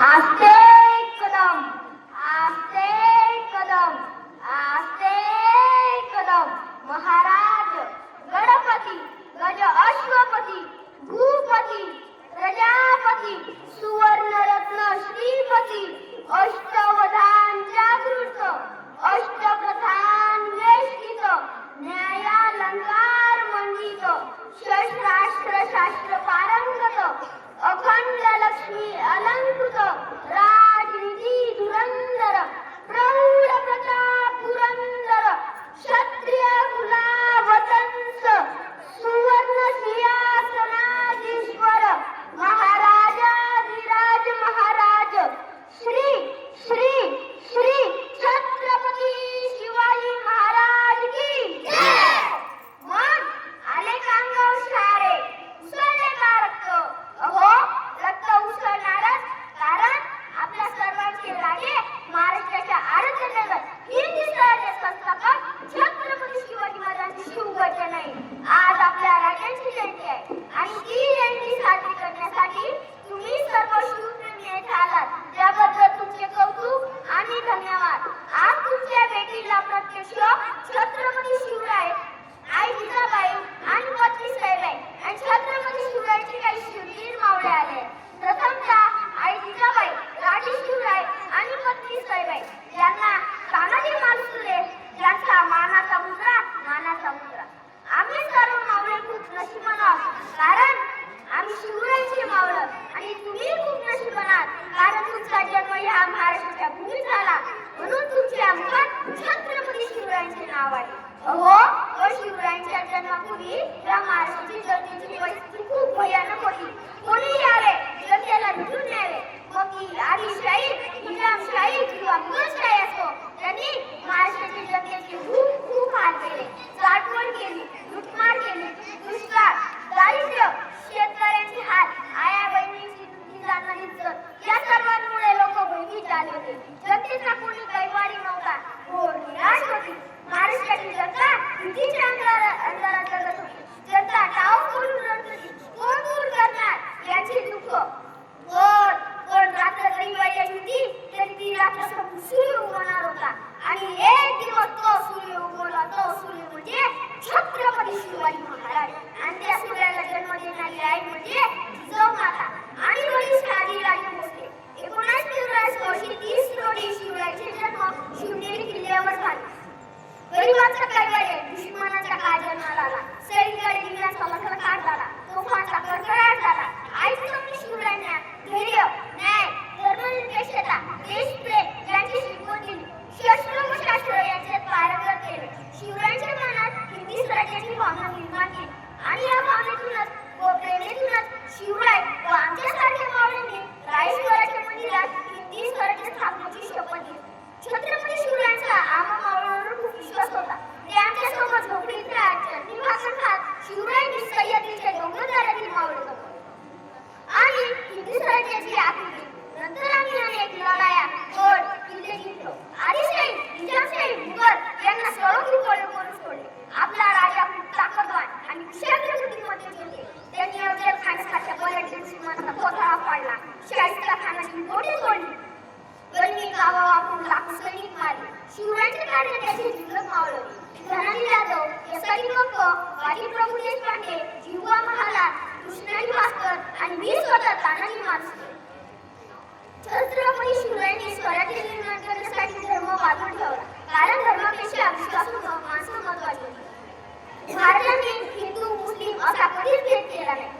આસ્તે કદમ આસ્તે કદમ આસ્તે કદમ મહારાજ ગણપતિ ગજ અશ્વપતિ ભૂપતિ પ્રજાપતિ સુવર્ણ રત્ન શ્રીપતિ અશ્વ ब्रह्मात छत्रपती शिवरायांचे नाव आहे. हो. अहो व शिवरायांच्या जन्मापूर्वी या महाराष्ट्राची जनतेची परिस्थिती खूप भयानक होती. कोणी यावे जनतेला लुटून यावे. चुकीच्या अंधारातला जातो जनता कोण करणार? याची दुःख. पण पण रात्र गरीबाची होती ती रात्र सूर्य उगवणार होता. आणि एक दिवस तो सूर्य उगवला. तो म्हणजे छत्रपती शिवाजी महाराज. आणि त्या सूर्याला जन्म देणारी आई म्हणजे जिजाऊ माता आणि फुलांच्या झाडे त्याची झुलत मावळली. धनाजी जाधव यसाजी गप्प बाजी प्रभू देशपांडे जिवा महाला कृष्णाजी भास्कर आणि मी स्वतः तानाजी मास्कर छत्रपती शिवरायांनी स्वराज्य निर्माण करण्यासाठी धर्म बाजून ठेवला. कारण धर्मापेक्षा विश्वासून माणसं महत्वाची भारताने हिंदू मुस्लिम केला नाही.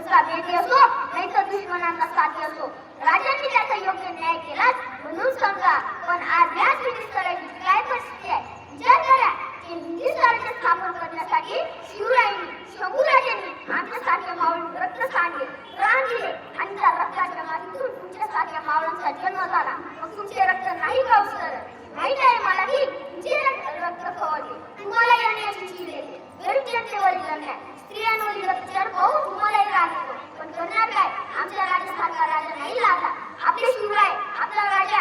साथी असो नाही तर दुश्मनांना साथी असो. तुम्हाला येण्याची चीड येते गरीब जनतेवर अन्याय स्त्रियांवरील अत्याचार पाहू तुम्हालाही राग येतो पण करणार काय आमच्या राजा सारखा राजा नाही लागला आपले शिवराय आपला राजा